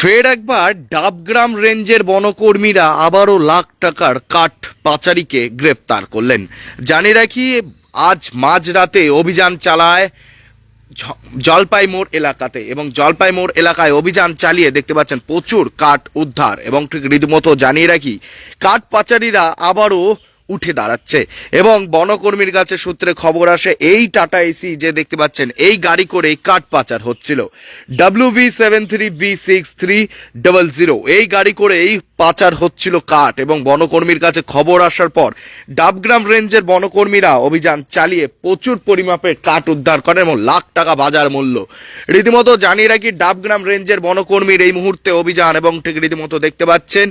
ফের একবার ডাবগ্রাম রেঞ্জের বনকর্মীরা আবারও লাখ টাকার কাঠ পাচারিকে গ্রেপ্তার করলেন। জানি রাখি, আজ মাঝরাতে অভিযান চালায় জলপাই মোড় এলাকাতে এবং জলপাই মোড় এলাকায় অভিযান চালিয়ে দেখতে পাচ্ছেন প্রচুর কাঠ উদ্ধার এবং ঠিক রীতিমতো জানিয়ে রাখি, কাঠ পাচারীরা আবারও উঠে দাঁড়াচ্ছে। এবং বনকর্মীর কাছে সূত্রে খবর আসে, এই টাটা এসি যে দেখতে পাচ্ছেন, এই গাড়ি করে কাঠ পাচার হচ্ছিল। W V seven three V six three double zero এই গাড়ি করে এই পাচার হচ্ছিল কাঠ। এবং বনকর্মীর কাছে খবর আসার পর, ডাবগ্রাম রেঞ্জের বনকর্মীরা অভিযান চালিয়ে প্রচুর পরিমাপে কাঠ উদ্ধার করেন এবং লাখ টাকা বাজার মূল্য। রীতিমতো জানিয়ে রাখি, ডাবগ্রাম রেঞ্জের বনকর্মীর এই মুহূর্তে অভিযান এবং ঠিক রীতিমতো দেখতে পাচ্ছেন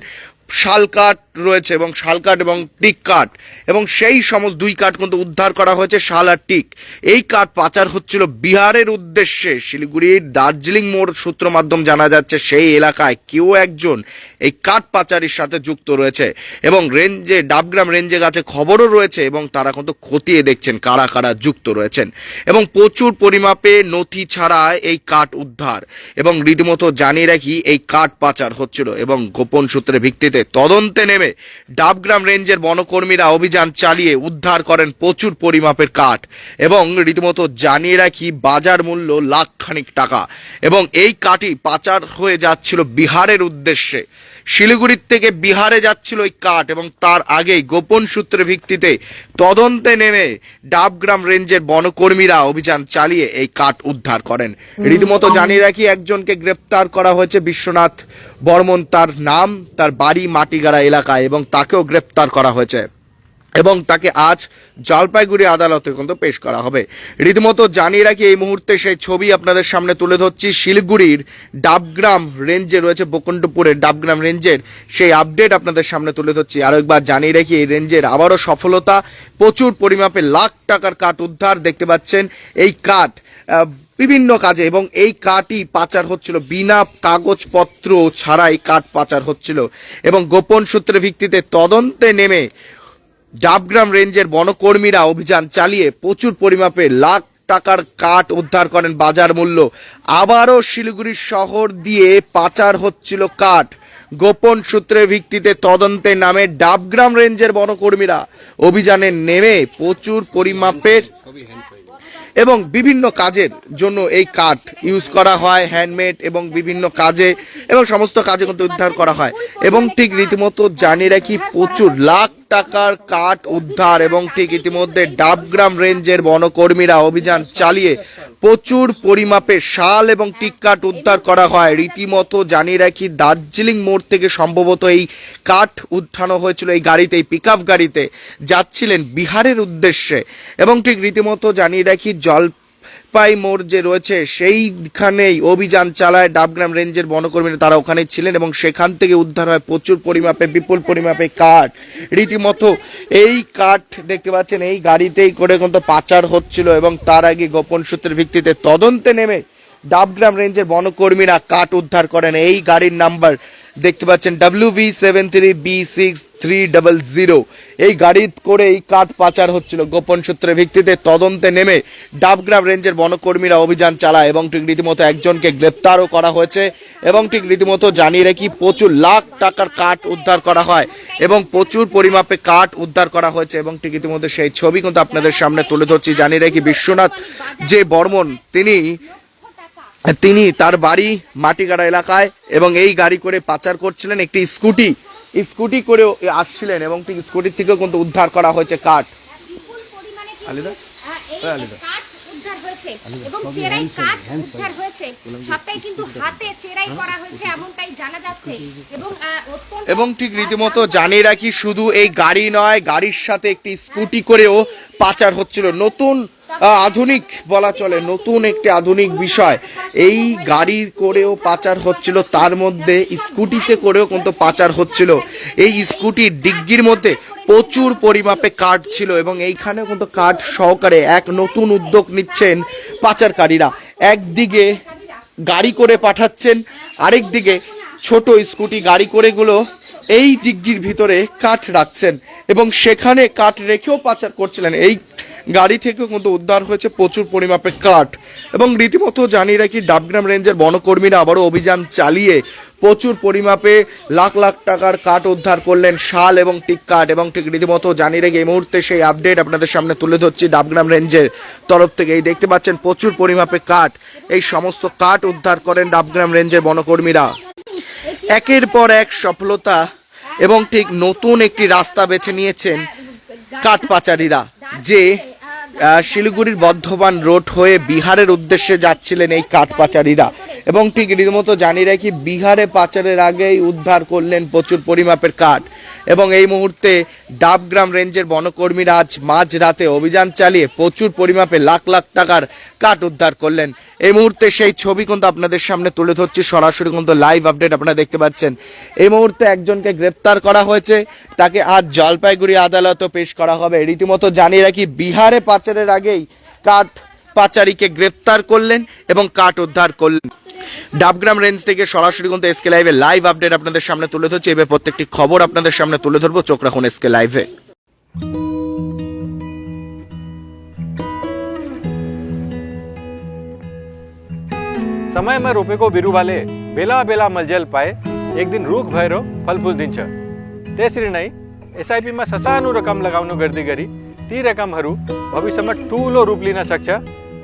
শাল কাঠ রয়েছে এবং শাল কাঠ এবং টিক কাঠ। এবং সেই সমস্ত দুই কাঠ কিন্তু উদ্ধার করা হয়েছে শাল আর টিক। এই কাঠ পাচার হচ্ছিল বিহারের উদ্দেশ্যে। শিলিগুড়ির দার্জিলিং মোড় সূত্র মাধ্যম জানা যাচ্ছে সেই এলাকায় কেউ একজন এই কাঠ পাচারির সাথে যুক্ত রয়েছে। এবং রেঞ্জে, ডাবগ্রাম রেঞ্জে কাছে খবরও রয়েছে এবং তারা কিন্তু খতিয়ে দেখছেন কারা কারা যুক্ত রয়েছেন। এবং প্রচুর পরিমাপে নথি ছাড়া এই কাঠ উদ্ধার। এবং রীতিমতো জানিয়ে রাখি এই কাঠ পাচার হচ্ছিল এবং গোপন সূত্রের ভিত্তিতে তদন্তে নেমে ডাবগ্রাম রেঞ্জের বনকর্মীরা অভিযান চালিয়ে উদ্ধার করেন প্রচুর পরিমাপের কাঠ এবং রীতিমতো জানিয়ে রাখি বাজার মূল্য লাখ খানিক টাকা এবং এই কাঠই পাচার হয়ে যাচ্ছিল বিহারের উদ্দেশ্যে। শিলিগুড়ির থেকে বিহারে যাচ্ছিল ওই কাঠ এবং তার আগেই গোপন সূত্রের ভিত্তিতে তদন্তে নেমে ডাবগ্রাম রেঞ্জের বনকর্মীরা অভিযান চালিয়ে এই কাঠ উদ্ধার করেন। রীতিমতো জানিয়ে রাখি একজনকে গ্রেপ্তার করা হয়েছে বিশ্বনাথ বর্মন। তার নাম তার বাড়ি মাটিগাড়া এলাকায় এবং তাকেও গ্রেপ্তার করা হয়েছে। এবং তাকে আজ জলপাইগুড়ি আদালতে কিন্তু পেশ করা হবে। রীতিমতো জানিয়ে রাখি, এই মুহূর্তে সেই ছবি আপনাদের সামনে তুলে ধরছি। শিলিগুড়ির ডাবগ্রাম রেঞ্জে রয়েছে বকুণ্ঠপুরের ডাবগ্রাম রেঞ্জের সেই আপডেট আপনাদের সামনে তুলে ধরছি। আরও একবার জানিয়ে রাখি, এই রেঞ্জের আবারও সফলতা। প্রচুর পরিমাপে লাখ টাকার কাঠ উদ্ধার দেখতে পাচ্ছেন। এই কাঠ বিভিন্ন কাজে এবং এই কাঠই পাচার হচ্ছিল। বিনা কাগজপত্র ছাড়াই কাঠ পাচার হচ্ছিল এবং গোপন সূত্রের ভিত্তিতে তদন্তে নেমে ডাবগ্রাম রেঞ্জের বনকর্মীরা অভিযান চালিয়ে প্রচুর পরিমাপে লাখ টাকার কাঠ উদ্ধার করেন বাজার মূল্য। আবারও শিলিগুড়ি শহর দিয়ে পাচার হচ্ছিল কাঠ। গোপন সূত্রের ভিত্তিতে তদন্তে নামে ডাবগ্রাম রেঞ্জের বনকর্মীরা। অভিযানে নেমে প্রচুর পরিমাপের এবং বিভিন্ন কাজের জন্য এই কাঠ ইউজ করা হয় হ্যান্ডমেড এবং বিভিন্ন কাজে এবং সমস্ত কাজে কিন্তু উদ্ধার করা হয়। এবং ঠিক রীতিমতো জানি রাখি প্রচুর লাখ টাকার কাঠ উদ্ধার এবং ঠিক ইতিমধ্যে ডাবগ্রাম রেঞ্জের বনকর্মীরা অভিযান চালিয়ে প্রচুর পরিমাপে শাল এবং টিক কাঠ উদ্ধার করা হয়। রীতিমতো জানিয়ে রাখি, দার্জিলিং মোড় থেকে সম্ভবত এই কাঠ উঠানো হয়েছিল এই গাড়িতে, এই পিক গাড়িতে। যাচ্ছিলেন বিহারের উদ্দেশ্যে। এবং ঠিক রীতিমতো জানিয়ে রাখি জলপাই মোড় যে রয়েছে, সেইখানেই অভিযান চালায় ডাবগ্রাম রেঞ্জের বনকর্মীরা। তারা ওখানে ছিলেন এবং সেখান থেকে উদ্ধার হয় প্রচুর পরিমাপে, বিপুল পরিমাপে কাঠ। রীতিমতো এই কাঠ দেখতে পাচ্ছেন, এই গাড়িতেই করে কিন্তু পাচার হচ্ছিল এবং তার আগে গোপন সূত্রের ভিত্তিতে তদন্তে নেমে ডাবগ্রাম রেঞ্জের বনকর্মীরা কাঠ উদ্ধার করেন। এই গাড়ির নাম্বার দেখতে পাচ্ছেন W V seven three B six three double zero এই গাড়ি করে এই কাঠ পাচার হচ্ছিল। গোপন সূত্রের ভিত্তিতে তদন্তে নেমে ডাবগ্রাম রেঞ্জের বনকর্মীরা অভিযান চালায় এবং ঠিক রীতিমতো একজনকে গ্রেপ্তারও করা হয়েছে এবং ঠিক রীতিমতো জানিয়ে রাখি প্রচুর লাখ টাকার কাঠ উদ্ধার করা হয় এবং প্রচুর পরিমাপে কাঠ উদ্ধার করা হয়েছে এবং ঠিক রীতিমতো সেই ছবি কিন্তু আপনাদের সামনে তুলে ধরছি। জানিয়ে রাখি বিশ্বনাথ যে বর্মন, তিনি তিনি তার বাড়ি মাটিগাড়া এলাকায় এবং এই গাড়ি করে পাচার করছিলেন একটি স্কুটি। স্কুটি করে আসছিলেন এবং ঠিক স্কুটির থেকেও কিন্তু উদ্ধার করা হয়েছে কাঠ। আলিদা? হ্যাঁ, হয়েছে এবং চেরাই কাঠ উদ্ধার হয়েছে। সবটাই কিন্তু হাতে চেরাই করা হয়েছে এমনটাই জানা যাচ্ছে এবং এবং ঠিক রীতিমতো জানিয়ে রাখি শুধু এই গাড়ি নয় গাড়ির সাথে একটি স্কুটি করেও পাচার হচ্ছিল। নতুন আধুনিক বলা চলে, নতুন একটি আধুনিক বিষয়। এই গাড়ির করেও পাচার হচ্ছিল, তার মধ্যে স্কুটিতে করেও কিন্তু পাচার হচ্ছিল। এই স্কুটির ডিগ্গির মধ্যে প্রচুর পরিমাপে কাঠ ছিল এবং এইখানেও কিন্তু কাঠ সহকারে এক নতুন উদ্যোগ নিচ্ছেন পাচারকারীরা। একদিকে গাড়ি করে পাঠাচ্ছেন আরেক দিকে ছোট স্কুটি গাড়ি করেগুলো এই ডিগ্গির ভিতরে কাঠ রাখছেন এবং সেখানে কাঠ রেখেও পাচার করছিলেন। এই গাড়ি থেকেও কিন্তু উদ্ধার হয়েছে প্রচুর পরিমাপে কাঠ। এবং রীতিমতো জানিয়ে রাখি, ডাবগ্রাম রেঞ্জের বনকর্মীরা আবারও অভিযান চালিয়ে প্রচুর পরিমাপে লাখ লাখ টাকার কাঠ উদ্ধার করলেন, শাল এবং টিক কাঠ। এবং ঠিক রীতিমতো জানিয়ে রেখে, এই মুহূর্তে সেই আপডেট আপনাদের সামনে তুলে ধরছি ডাবগ্রাম রেঞ্জের তরফ থেকে। এই দেখতে পাচ্ছেন, প্রচুর পরিমাপে কাঠ। এই সমস্ত কাঠ উদ্ধার করেন ডাবগ্রাম রেঞ্জের বনকর্মীরা। একের পর এক সফলতা এবং ঠিক নতুন একটি রাস্তা বেছে নিয়েছেন কাঠ পাচারীরা, যে শিলিগুড়ির বর্ধমান রোড হয়ে বিহারের উদ্দেশ্যে যাচ্ছিলেন এই কাঠ পাচারীরা এবং ঠিক রীতিমতো জানি রাখি, বিহারে পাচারের আগেই উদ্ধার করলেন প্রচুর পরিমাপের কাঠ। এবং এই মুহূর্তে ডাবগ্রাম রেঞ্জের বনকর্মীরা আজ মাঝ রাতে অভিযান চালিয়ে প্রচুর পরিমাপে লাখ লাখ টাকার কাঠ উদ্ধার করলেন। এই মুহূর্তে সেই ছবি কিন্তু আপনাদের সামনে তুলে ধরছি। সরাসরি কিন্তু লাইভ আপডেট আপনারা দেখতে পাচ্ছেন। এই মুহূর্তে একজনকে গ্রেপ্তার করা হয়েছে। তাকে আজ জলপাইগুড়ি আদালতে পেশ করা হবে। রীতিমতো জানিয়ে রাখি, বিহারে পাচারের আগেই কাঠ পাচারীকে গ্রেপ্তার করলেন এবং কাঠ উদ্ধার করলেন ডাবগ্রাম রেঞ্জ থেকে সরাসরি কিন্তু এসকে লাইভে লাইভ আপডেট আপনাদের সামনে তুলে ধরছি এবার প্রত্যেকটি খবর আপনাদের সামনে তুলে ধরবো চোখ রাখুন এসকে লাইভে समय में रोपे को बिरु वाले बेला बेला मलजल पाए एक दिन रूख भैरो फलफूल दिन छ त्यसरी नै एसआइपीमा ससानो रकम लगाउनु गर्दै गरी ती रकमहरू भविष्यमा ठुलो रूप लिन सक्छ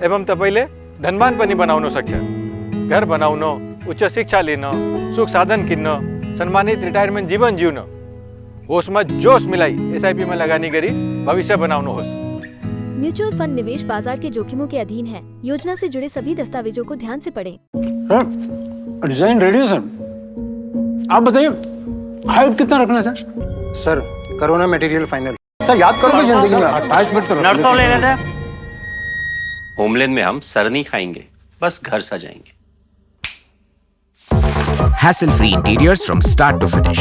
एवं तपाईँले धनवान पनि बनाउन सक्छ घर बनाउन उच्च शिक्षा लिन सुख साधन किन्न सम्मानित रिटायरमेन्ट जीवन जिउन। होसमा जोस मिलाई एसआइपीमा लगानी गरी भविष्य बनाउनुहोस् म्यूचुअल फंड निवेश बाज़ार के जोखिमों के अधीन है। योजना से जुड़े सभी दस्तावेजों को ध्यान से पढ़ें। सर डिज़ाइन रेडी है सर। आप बताइए हाइट कितना रखना है सर? सर करोना मटेरियल फाइनल सर याद करोगे ज़िंदगी में। अटैचमेंट तो नर्सों ले लेते होमलैंड में हम सर नहीं खाएँगे बस घर सजाएँगे Hassle free interiors from start to finish.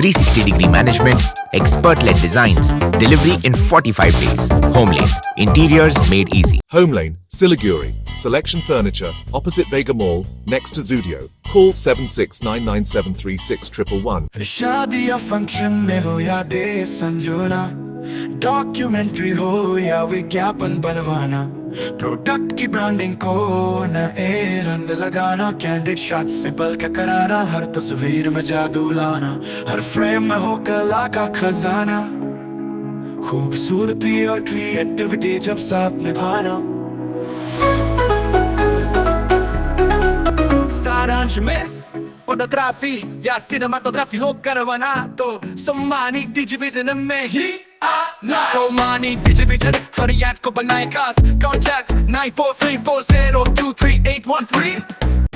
360 degree management, expert led designs, delivery in 45 days. Homelane, interiors made easy. Home Lane, Siliguri. Selection Furniture, opposite Vega Mall, next to Zudio. Call 7699736111. शादी या function में हो या day संजोना documentary हो या विज्ञापन बनवाना product की ब्रांडिंग को न ए रंग लगाना कैंडिड शॉट से पल के कराना हर तस्वीर में जादू लाना हर फ्रेम में हो कला का खजाना खूबसूरती और क्रिएटिविटी जब साथ निभाना सारांश में फोटोग्राफी या सिनेमाटोग्राफी हो करवाना तो सम्मानी डिजिविजन में ही So money, DJ Vision, hurry at Kobanai Cars Contact 943402381